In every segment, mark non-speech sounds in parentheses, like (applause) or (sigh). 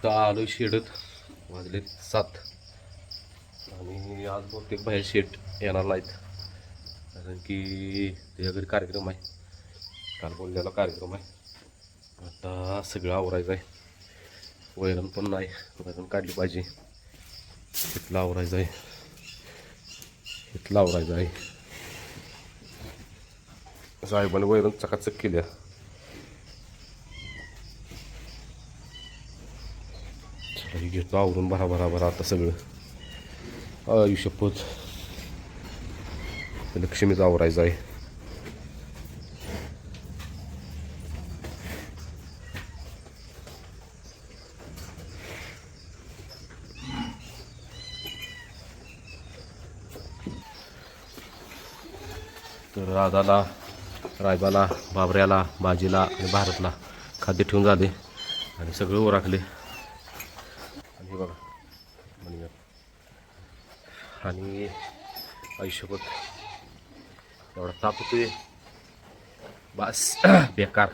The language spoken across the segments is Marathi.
आता आलो शेडत. वाजले सात. आणि आज बहुतेक बाहेर शेट येणार नाहीत. कारण की त्याच्या घरी कार्यक्रम आहे. काल बोललेला कार्यक्रम आहे. आता सगळं आवरायचं आहे. वैरण पण नाही. वैरण काढली पाहिजे. इथलं आवरायचं आहे. इथलं आवरायचं आहे. साहेबाने वैरण चकाचक केल्या चला हे घेतो आवरून भरा भरा भरा आता सगळं. आयुष्यपत. लक्ष्मीच आवरायचं आहे. तर राधाला रायबाला बाबऱ्याला बाजीला आणि भारतला खाद्य ठेवून झाले आणि सगळं ओराखले आणि हे बघा म्हणूया आणि आयुष्यभर एवढा ताप होतोय. बस (clears throat) बेकार.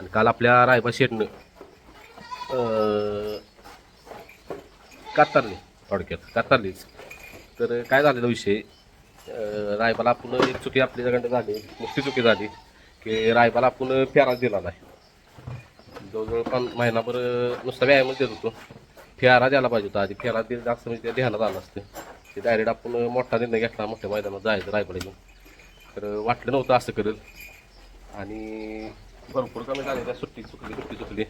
आणि काल आपल्या रायबा शेटनं कातारली थोडक्यात कातारलीच तर काय झालेला विषय रायबाला आपण एक चुकी आपल्याकडं झाली मोठी चुकी झाली की रायबाला आपण फेराच दिला नाही. जवळजवळ पण महिनाभर नुसता व्यायामच देत होतो. फेरा द्यायला पाहिजे होता. आधी फेरा दिला जास्त म्हणजे ते ध्यानात आलं असतं. ते डायरेक्ट आपण मोठा निर्णय घेतला मोठ्या मैदानात जायचं रायगड तर वाटलं नव्हतं असं करेल. आणि भरपूर कमी झाले त्या सुट्टी चुकली सुट्टी चुकली.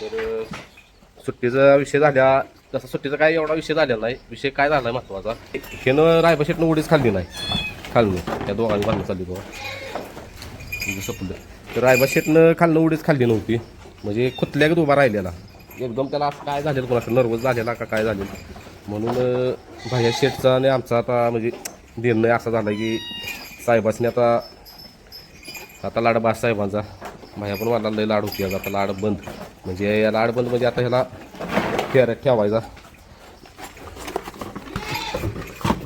तर सुट्टीचा विषय झाल्या तसा सुट्टीचा काय एवढा विषय झालेला नाही. विषय काय झाला महत्त्वाचा. हेनं रायबा शेटनं उडीच खाल्ली नाही. खाल्ली त्या दोघांनी बांधून चालली दोघा म्हणजे संपलं. तर रायबा शेटनं खाल्लं उडीच खाल्ली नव्हती. म्हणजे खुतल्या उभा राहिलेला. एकदम त्याला असं काय झालेलं कोणाचं नर्वस झालेला का काय झालेलं. म्हणून भाया शेठचा आणि आमचा आता म्हणजे निर्णय असा झाला की साहेबासने आता आता लाड बास साहेबांचा. भाया पण मला लय लाड होती आता लाड बंद. म्हणजे या लाड बंद म्हणजे आता ह्याला फेऱ्यात ठेवायचा.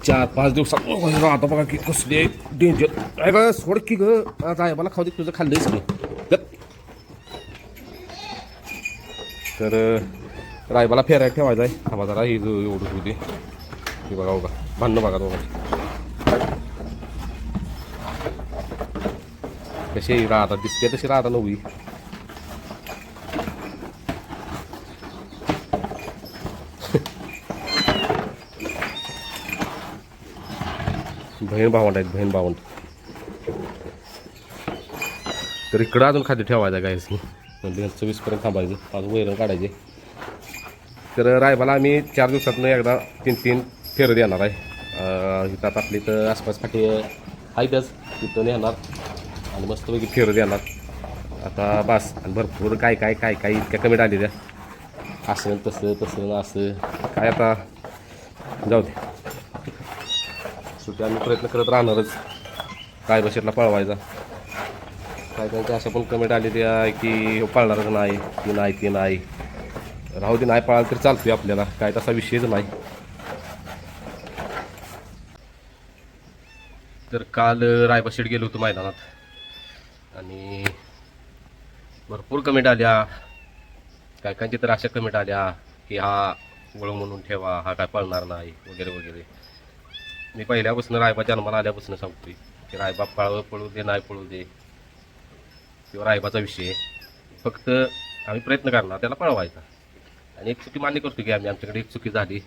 चार पाच दिवसात. आता बघा की कसले डेंजर काय ग सोड की ग. आज आहे मला खाऊ दे तुझं खाल्लंच नाही तर रायबाला फेरायला ठेवायचा आहे. थांबा जरा हे जो एवढं होऊ हे बघा बघा भांडणं बघा दोघांची कशी राहता दिसते तशी राहता नवी बहीण भावंड आहेत बहीण भावंड. तर इकडं अजून खाद्य ठेवायचं गायस म्हणजे चोवीसपर्यंत थांबायचं. पाच वैरण काढायचे. तर रायबाला आम्ही चार दिवसातनं एकदा तीन तीन फेरं देणार आहे. इथं आता आपली तर आसपास फाटी आहेतच तिथं नेणार. आणि मस्तपैकी फेरं देणार आता बस आणि भरपूर काय काय काय काय इतक्या कमी आलेल्या असं तसं तसं असं. काय आता? जाऊ दे. सुट्टी आम्ही प्रयत्न करत राहणारच. काय बशेटला पळवायचा. काय त्यांच्या अशा पण कमेंट आलेली आहे की पाळणारच नाही ती नाही ती नाही. राहू दे नाही पाळाल तरी चालतोय आपल्याला काय तसा विषयच नाही. तर काल रायबाशेठ गेलो होतो मैदानात. आणि भरपूर कमेंट आल्या. काय कांची तर अशा कमेंट आल्या की हा वळू म्हणून ठेवा हा काय पाळणार नाही वगैरे वगैरे. मी पहिल्यापासून रायबा जन्माला आल्यापासून सांगतोय की रायबा पळव पळू दे नाही पळू दे. किंवा रायबाचा विषय फक्त आम्ही प्रयत्न करणार त्याला पळवायचा. आणि एक चुकी मान्य करतो की आम्ही आमच्याकडे एक चुकी झाली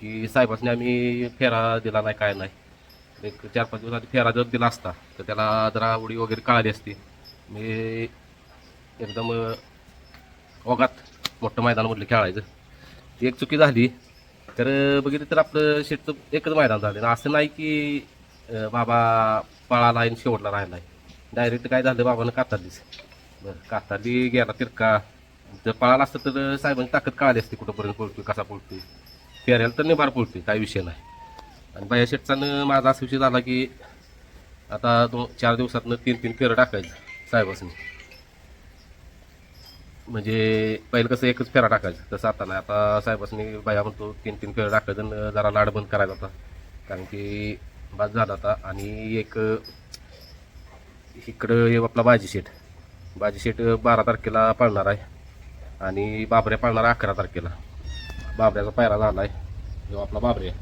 की साहेबांनी आम्ही फेरा दिला नाही काय नाही. एक चार पाच दिवस आधी फेरा जर दिला असता तर त्याला जरा उडी वगैरे कळाली असती. मी एकदम ओघात मोठं मैदान म्हटलं खेळायचं. ती एक चुकी झाली. तर बघितलं तर आपलं शेटचं एकच मैदान झालं. असं नाही की बाबा पळाला आणि शेवटला राहिला आहे डायरेक्ट काय झालं बाबानं कातारलीच बरं कातारली गेला तिरका जर पळाला असतं तर साहेबांची ताकद कळाली असते कुठंपर्यंत पोळतोय कसा पोळतोय. फेऱ्याला तर निभार पोळतोय काय विषय नाही. आणि बाया शेटचानं माझा असा विषय झाला की आता दोन चार दिवसातनं तीन तीन फेरं टाकायचं साहेबासनी. म्हणजे पहिलं कसं एकच फेरा टाकायचं तसं आता नाही. आता साहेबासनी बाया म्हणतो तीन तीन फेरं टाकायचं जरा लाड बंद करायचा होता कारण की बाद झाला आता आणि एक इकडं आपला बाजी शेट बाजी शेट बारा तारखेला पळणार आहे. आणि बाबऱ्या पाळणारा अकरा तारखेला. बाबऱ्याचा पायरा झाला आहे जो आपला बाबऱ्या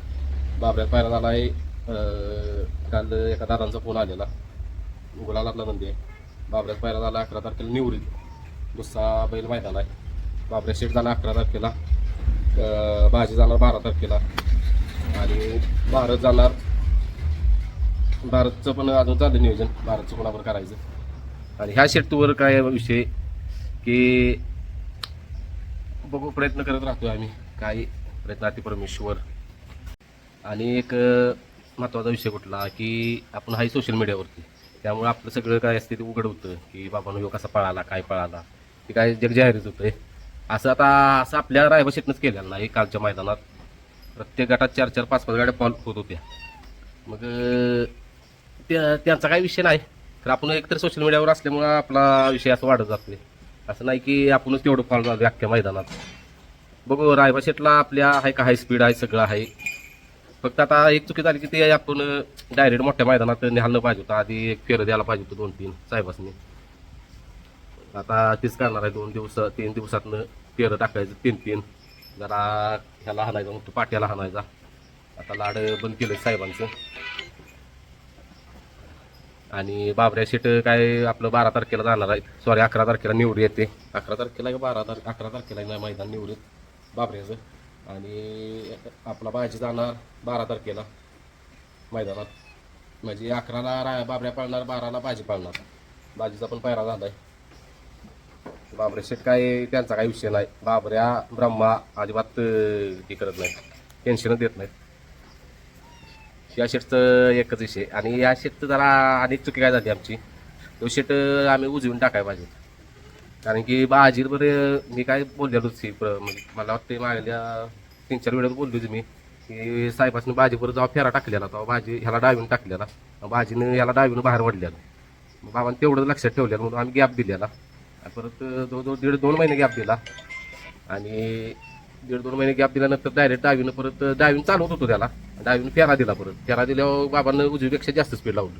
बाबऱ्याचा पायरा झाला आहे काल एका दादांचा फोन आलेला. गुलालातला नंदी आहे म्हणजे. बाबऱ्याचा पायरा झाला अकरा तारखेला निवरीत दुसरा बैल मैदान आहे. बाबऱ्या शेट झाला अकरा तारखेला. भाजी जाणार बारा तारखेला. आणि भारत जाणार भारतचं पण अजून चाललं नियोजन. भारतचं कोणावर करायचं. आणि ह्या शेटूवर काय विषय? की बघू प्रयत्न करत राहतो आम्ही. काही प्रयत्न अति परमेश्वर. आणि एक महत्त्वाचा विषय कुठला की आपण हाही सोशल मीडियावरती त्यामुळे आपलं सगळं काय असते ते उघड होतं की बाबांनो ह्यो कसा पळाला काय पळाला. ते काय जग जाहीरच आहे असं आता असं आपल्या रायबा शेटनंच केलेलं नाही कालच्या मैदानात. प्रत्येक गटात चार चार पाच पाच गाड्या फॉल होत होत्या. मग त्यांचा काही विषय नाही. तर आपण एकतर सोशल मीडियावर असल्यामुळं आपला विषय असं वाढत जातोय असं नाही की आपणच तेवढं फॉल व्याख्या अख्ख्या मैदानात. बघू रायबा शेटला आपल्या आहे का हाय स्पीड आहे सगळं आहे. फक्त आता एक चुकी झाली की ते आपण डायरेक्ट मोठ्या मैदानात निहाललं पाहिजे होतं. आधी एक फेरं द्यायला पाहिजे होतं दोन तीन साहेबांनी आता तीच करणार आहे दोन दिवस तीन दिवसातनं फेरं टाकायचं तीन तीन जरा ह्याला हाणायचा मग तो पाट्याला हाणायचा. आता लाड बंद केलं साहेबांचं. आणि बाबऱ्या शेट काय आपलं बारा तारखेला जाणार आहे सॉरी अकरा तारखेला निवडी येते. अकरा तारखेला बारा तारखे अकरा तारखेला नाही मैदान निवडीत बाबऱ्याचं. आणि आपला बाजी जाणार बारा तारखेला मैदानात. म्हणजे अकराला रा बाबऱ्या पाळणार बाराला भाजी पाळणार. भाजीचा पण पायरा झाला आहे बाबऱ्या शेट काय त्यांचा काही विषय नाही. बाबऱ्या ब्रह्मा अजिबात हे करत नाही टेन्शनच देत नाहीत. या शेटचं एकच विषय. आणि या शेटचं जरा अनेक चुकी काय झाली आमची. तो शेट आम्ही उजवून टाकाय पाहिजे. कारण की बाजीर मी काय बोललेलोच की प्र- म्हणजे मला वाटतं मागल्या तीन चार वेळेस बोललोच मी की साहेबासने बाजीवर जेव्हा फेरा टाकलेला तेव्हा भाजी ह्याला डावीन टाकलेला. भाजीनं ह्याला डावीनं बाहेर वडलेलं बाबांनी तेवढं लक्षात ठेवलेलं म्हणून आम्ही गॅप दिलेला. परत जवळजवळ दीड दोन महिने गॅप दिला. आणि दीड दोन महिने गॅप दिल्यानंतर डायरेक्ट डावीनं परत डावीन चालवत होतो त्याला. डावीनं फेरा दिला परत. फेरा दिल्यावर बाबांना उजवीपेक्षा जास्त स्पीड लावलं.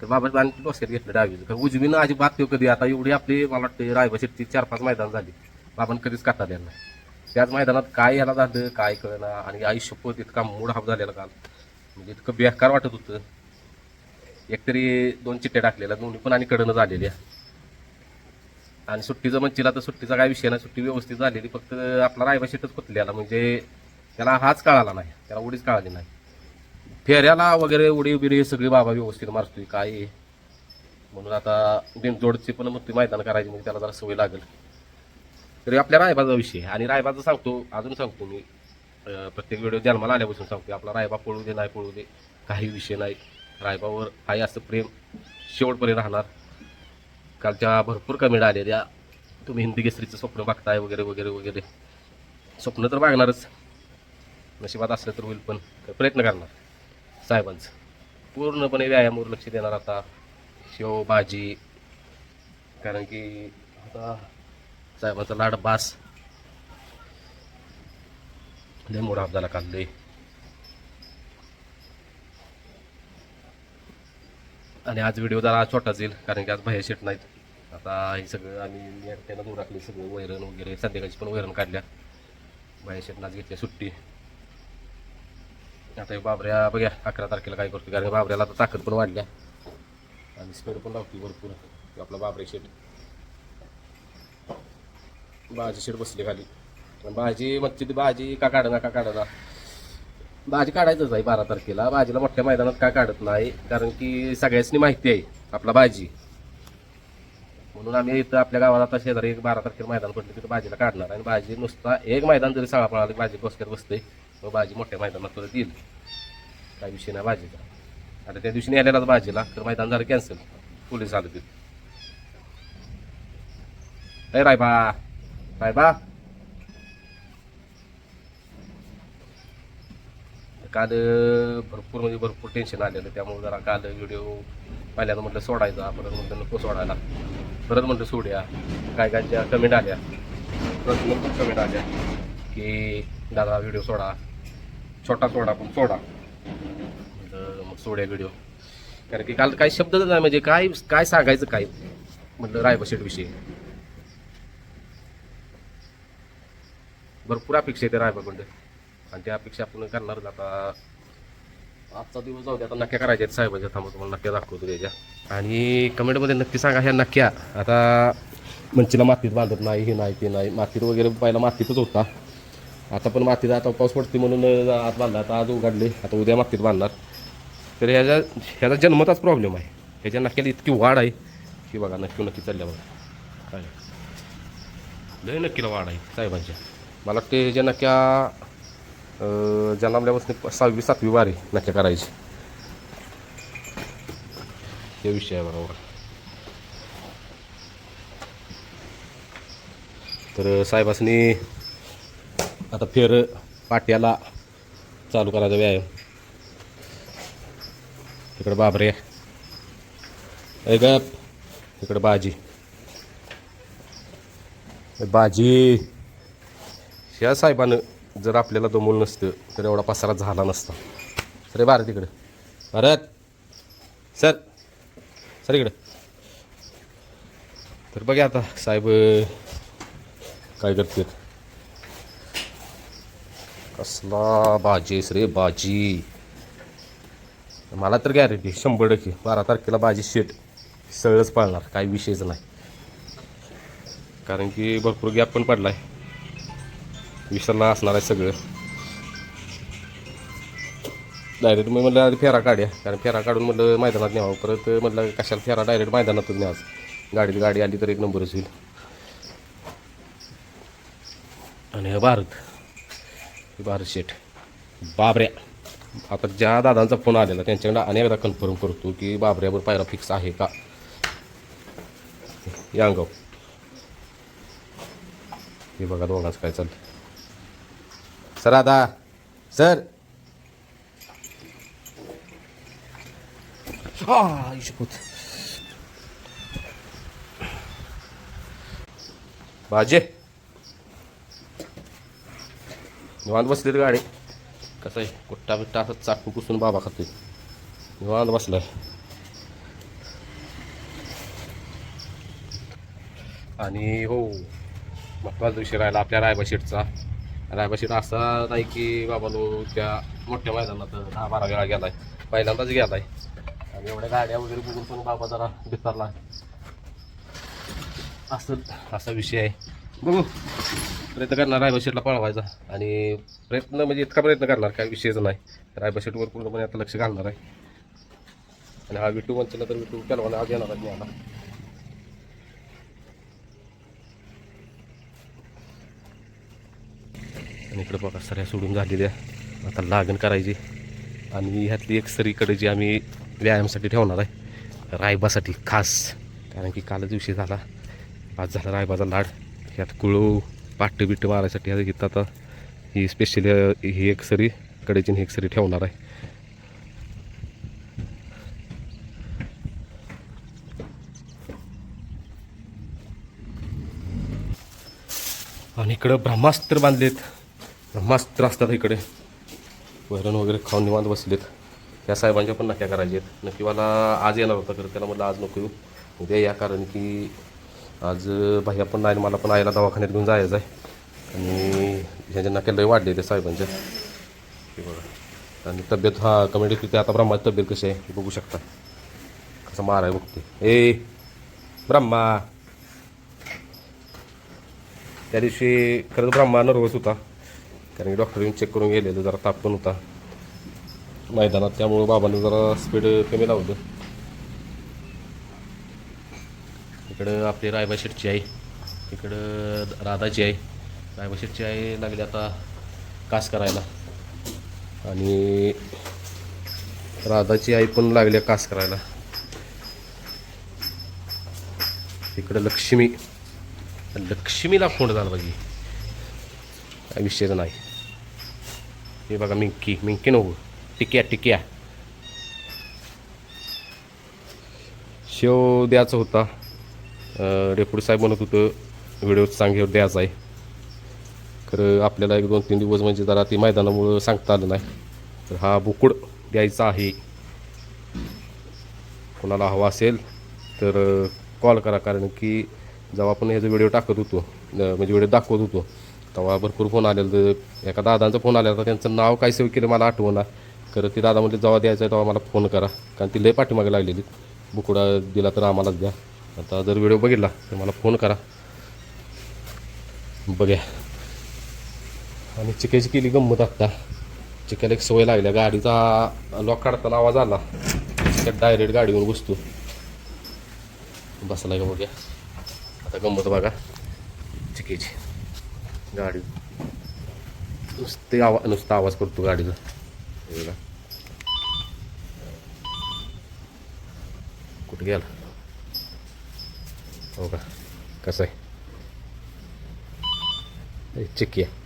तर बाबा आणि डोक्यात घेतलं डावीचं कारण उजवीनं अजिबात ते कधी आता एवढी आपली मला वाटतं रायबा शेट्टी चार पाच मैदान झाली. बाबांनी कधीच काता द्यायला त्याच मैदानात काय याला झालं काय कळना. आणि आयुष्यपत इतका मूड हाफ झालेला काल. म्हणजे इतकं बेकार वाटत होतं. एकतरी दोन चिट्ट्या टाकलेल्या दोन्ही पण आणि कडनं झालेल्या. आणि सुट्टीचं म्हणशीला तर सुट्टीचा काय विषय नाही. सुट्टी व्यवस्थित झालेली फक्त आपला रायबा शेटच कुतलेला म्हणजे त्याला हाच कळाला नाही. त्याला उडीच कळाली नाही. फेऱ्याला वगैरे उडी बिडी हे सगळी बाबा व्यवस्थित मारतोय काय म्हणून आता बिनजोडची पण मग मैदान करायची म्हणजे त्याला जरा सवय लागेल. तरी आपल्या रायबाचा विषय आणि रायबाचा सांगतो अजून सांगतो मी. प्रत्येक व्हिडिओ जन्माला आल्यापासून सांगतो आपला रायबा पळू दे नाही पळू दे काही विषय नाही. रायबावर आहे असं प्रेम शेवटपर्यंत राहणार. कालच्या भरपूर कमेंट आलेल्या तुम्ही हिंदी केसरीचं स्वप्न बघताय वगैरे वगैरे वगैरे. स्वप्न तर बघणारच. नशिबात असलं तर होईल पण प्रयत्न करणार. साहेबांचं. पूर्णपणे व्यायामावर लक्ष देणार आता. शेव भाजी. कारण की आता साहेबांचा लाड बास. लय मोठा झाला काल लय. आणि आज व्हिडिओ जरा छोटाच येईल कारण की आज बाहेर शेट नाहीत. आता हे सगळं आम्ही एकट्यानं दूर राखली सगळं वैरण वगैरे संध्याकाळची पण वैरण काढल्या. बाहेर शेटनं आज घेतल्या सुट्टी. आता हे बाबऱ्या बघ्या अकरा तारखेला काय करतो कारण बाबऱ्याला आता ताकद पण वाढल्या. आणि स्पीड पण लावते भरपूर आपला बाबरे शेट भाजी शेट बसली खाली. भाजी मच्छी ती भाजी का काढा ना का काढा ना भाजी काढायचंच आहे बारा तारखेला. भाजीला मोठ्या मैदानात का काढत नाही? कारण की सगळ्यांनी माहिती आहे आपला भाजी. म्हणून आम्ही इथं आपल्या गावाला आता शेजारी एक बारा तारखेला मैदान पडलं तिथं भाजीला काढणार आणि भाजी नुसता एक मैदान जरी सगळा पळाला भाजी बसक्यात बसते मग भाजी मोठ्या मैदानात तुला देईल काही विषय नाही भाजीचा. आता त्या दिवशी नेलेलाच भाजीला तर मैदान झालं कॅन्सल पोलीस आलं तिथं. बा राय बा काल भरपूर म्हणजे भरपूर टेन्शन आलेलं त्यामुळे जरा काल व्हिडिओ पहिल्यांदा म्हटलं सोडायचा. परत म्हटलं नको सोडायला. परत म्हटलं सोडूया. काय कायच्या कमेंट आल्या. परत कमेंट आल्या. की दादा व्हिडिओ सोडा. छोटा सोडा पण सोडा. मग सोड्या व्हिडिओ कारण की काल काही शब्दच नाही म्हणजे काय काय सांगायचं काय? म्हटलं रायबा भरपूर अपेक्षा आहे त्या रायबाकडं. आणि त्या अपेक्षा आपण करणारच. आता आजचा दिवस जाऊ दे आता नक्क्या करायच्या आहेत साहेबाच्या थांबा तुम्हाला नक्क्या दाखवतो त्याच्या. आणि कमेंटमध्ये नक्की सांगा ह्या नक्क्या आता मंचीला मातीत बांधत नाही हे नाही ते नाही. मातीत वगैरे पहिला मातीतच होता. आता पण मातीत आता पाऊस पडते म्हणून अं, आत बांधला. आता आज उघडले. आता उद्या मातीत बांधणार. तर ह्याच्या ह्याचा जन्मताच प्रॉब्लेम आहे. ह्याच्या नक्क्याला इतकी वाढ आहे. की बघा नक्की नक्की चालल्या बघा. काय? लय नक्कीला वाढ आहे साहेबांच्या. मला वाटते ह्याच्या नक्क्या जन्मल्यापासून सहावी सातवी वारी नक्की करायची. हे विषय आहे बरोबर. तर साहेबासनी आता फेर पाट्याला चालू करायचा व्यायाम. इकडं बाबरे. ऐ गप. इकडं बाजी. बाजी. ह्या साहेबानं जर आपल्याला दमवलं नसतं तर एवढा पसारा झाला नसता. सर भारत तिकडं. भारत. सर. सर इकडं. तर बघा आता साहेब काय करते कसला भाजीस रे बाजी. मला तर गॅरंटी शंभर टक्के बारा तारखेला बाजी शेट सळच पाळणार काही विषयच नाही. कारण की भरपूर गॅप पण पडलाय. विसरला असणार आहे सगळं. डायरेक्ट मी म्हटलं आधी फेरा काढ्या. कारण फेरा काढून म्हटलं मैदानात न्यावं. परत म्हटलं कशाला फेरा? डायरेक्ट मैदानातच न्यावं गाडीत गाडी आली तर एक नंबरच होईल. आणि भारत. भारत शेठ. बाबऱ्या. आता ज्या दादांचा फोन आलेला त्यांच्याकडे अनेकदा कन्फर्म करतो की बाबऱ्यावर पायरा फिक्स आहे का? या अंगाव. हे बघा दोघांचं काय चाललं सर. आता सर. बाजे. निवांत बसली गाडी. कसं आहे? कुट्टा बिट्टा असं चाकू पुसून बाबा खातोय. निवांत बसलाय. आणि हो महत्त्वाचा विषय राहिला आपल्या रायबा शेटचा रायबाशीत शेट असा नाही की बाबा लो त्या मोठ्या मैदानात दहा बारा वेळा गेलाय. पहिल्यांदाच गेलाय. आणि एवढ्या गाड्या वगैरे बघून पण बाबा जरा बिथरला. असं असा विषय आहे. बघू. प्रयत्न करणार रायबाशीटला पळवायचा. आणि प्रयत्न म्हणजे इतका प्रयत्न करणार काही विषयच नाही. रायबाशीटवर पूर्णपणे आता लक्ष घालणार आहे. आणि हा विटू म्हणतो तर विटू पेलवाना आज येणार आहे आता आणि इकडं बघा सऱ्या सोडून झालेल्या. आता लागण करायची. आणि ह्यातली एक सरीकडे जी आम्ही व्यायामासाठी ठेवणार आहे रायबासाठी खास. कारण की कालच दिवशी झाला. आज झाला रायबाचा लाड. ह्यात कुळू पाट्ट बिट्ट मारायसाठी ह्या घेतात आता. ही स्पेशल ही एक सरी कडेची ही एक सरी ठेवणार आहे. आणि इकडं ब्रह्मास्त्र बांधलेत. ब्रह्मास्त्र असतात इकडे. वैरण वगैरे खाऊन निवांत बसलेत. त्या साहेबांच्या पण नक्या करायच्या आहेत. नक्की मला आज येणार होता खरं त्याला म्हटलं आज नको येऊ. उद्या या कारण की आज भैया पण नाही आणि मला पण आईला दवाखान्यात घेऊन जायचं आहे. आणि ह्याच्या नक्या लय वाढले त्या साहेबांच्या. हे बघा. आणि तब्येत हा कमेंट तिथे आता ब्रह्माची तब्येत कशी आहे बघू शकता. कसं आहे बघते. ए ब्रह्मा. त्या दिवशी खरंच ब्रह्मा नर्वस होता. कारण की डॉक्टर येऊन चेक करून गेलेलं जरा ताप पण होता. मैदानात त्यामुळं बाबांनी जरा स्पीड कमी लावलं. इकडं आपली रायबा शेटची आई इकडं राधाची आई. रायबा शेटची आई लागली आता कास करायला. आणि राधाची आई पण लागली कास करायला. इकडं लक्ष्मी. लक्ष्मीला फोन झाला पाहिजे काय नाही. हे बघा मिंकी मिंकी नको टिक्या टिक्या. शेव द्यायचा होता. रेपुड साहेब म्हणत होतं व्हिडिओ चांगल्यावर द्यायचा आहे. खरं आपल्याला एक दोन तीन दिवस म्हणजे जरा ती मैदानामुळं सांगता आलं नाही. तर हा बुकुड द्यायचा आहे. कोणाला हवा असेल तर कॉल करा कारण की जेव्हा आपण ह्याचा व्हिडिओ टाकत होतो म्हणजे व्हिडिओ दाखवत होतो तेव्हा भरपूर फोन आलेलं एका दादांचा फोन आलेला होता. त्यांचं नाव काय सेव्ह केलं मला आठवना खरं ती दादा म्हणजे जेव्हा द्यायचं आहे तेव्हा मला फोन करा. कारण ती लय पाठीमागे लागलेली. बुकुडा दिला तर आम्हालाच द्या. आता जर व्हिडिओ बघितला तर मला फोन करा. बघ्या. आणि चिक्याची केली गंमत आत्ता चिक्याला एक सवय लागल्या गाडीचा लॉक काढताना आवाज आला. चिक्यात डायरेक्ट गाडीवर बसतो बसला का बघ्या. आता गंमत बघा. चिकेची गाडी. नुसते आवाज नुसता आवाज करतो गाडीचा. बघा. कुठे गेला? हो का? कसं आहे? चिक्की आहे.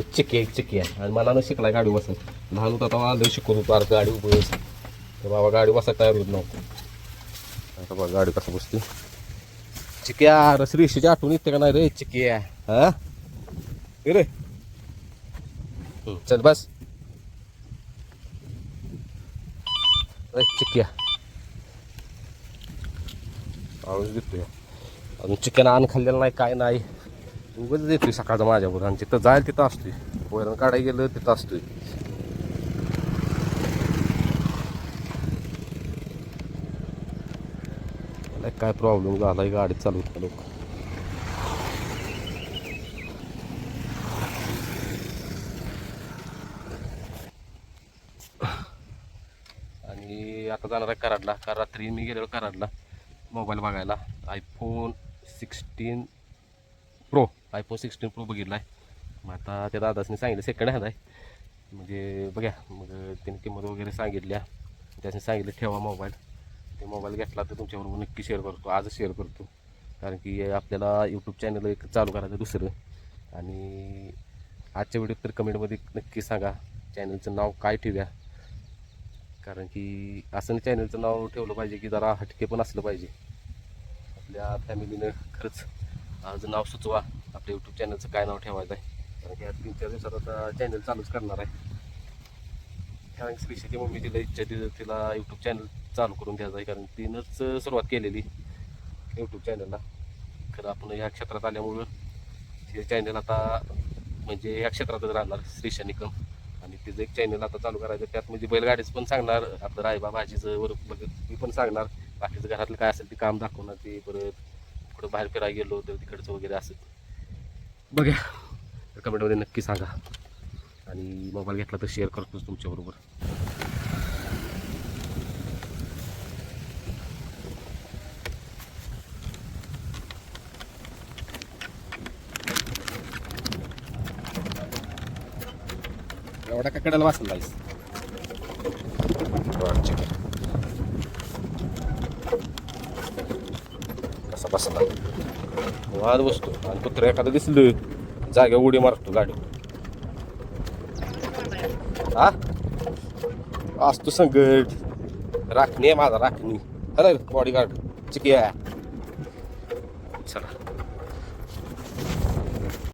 (laughs) चिक्की एक चिक्की आहे. आणि मला न शिकला गाडी बसायला लहान होता तेव्हा आलो शिकवत होतो. अरे गाडी उभी तर बाबा गाडी बसायला तयार होत नव्हतं. आता बघा गाडी कसं बसते. चिक्या अरे श्रीशीची आठवण येते का नाही रे चिक्या? हा? रे. चल बस. रे चिक्या. आवाज देतोय. अजून चिकन आण खाल्लेलं नाही काय नाही. उगाच देतोय सकाळचा माझ्यावर आणि तिथं जायला तिथं असतोय. वैरण काढायला गेलं तिथं असतोय मला काय प्रॉब्लेम झाला आहे गाडी चालवता लोक. आणि आता जाणार आहे कराडला. कारण रात्री मी गेलेलो कराडला मोबाईल बघायला. IPhone sixteen pro iPhone sixteen pro बघितला आहे मग आता त्या दादासने सांगितलं सेकंड हँड आहे. म्हणजे बघ्या मग त्यांनी किंमत वगैरे सांगितल्या. त्याने सांगितलं ठेवा मोबाईल ते मोबाईल घेतला तर तुमच्याबरोबर नक्की शेअर करतो. आजच शेअर करतो. कारण की आपल्याला यूट्यूब चॅनल एक चालू करायचं दुसरं. आणि आजच्या व्हिडिओत तर कमेंटमध्ये नक्की सांगा चॅनलचं नाव काय ठेव्या. कारण की असं चॅनलचं नाव ठेवलं पाहिजे की जरा हटके पण असलं पाहिजे. आपल्या फॅमिलीनं खरंच आज नाव सुचवा. आपल्या यूट्यूब चॅनलचं काय नाव ठेवायचं आहे. कारण की आज तीन चार दिवसात आता चॅनल चालूच करणार आहे. कारण स्पेशली मम्मी तिला इच्छा दिली तिला यूट्यूब चॅनल चालू करून द्यायचं आहे कारण तिनंच सुरुवात केलेली यूट्यूब चॅनलला खरं आपण ह्या क्षेत्रात आल्यामुळं ते चॅनल आता म्हणजे ह्या क्षेत्रातच राहणार श्रीशा निकम आणि तिचं एक चॅनल आता चालू करायचं त्यात म्हणजे बैलगाडीचं पण सांगणार आपलं रायबा भाजीचं वर बघ मी पण सांगणार. बाकीचं घरातलं काय असेल ते काम दाखवणार ते परत कुठं बाहेर फिरायला गेलो तर तिकडचं वगैरे असेल बघा कमेंटमध्ये नक्की सांगा. आणि मोबाईल घेतला तर शेअर करतोच तुमच्याबरोबर. एवढा का कडेला वाचला कसा बसला वाद बसतो आणि कुत्र एखादं दिसलं जाग्या उडी मारतो गाडी हा? असतो संकट राखणी आहे माझा राखणी. Hello body guard चिकिया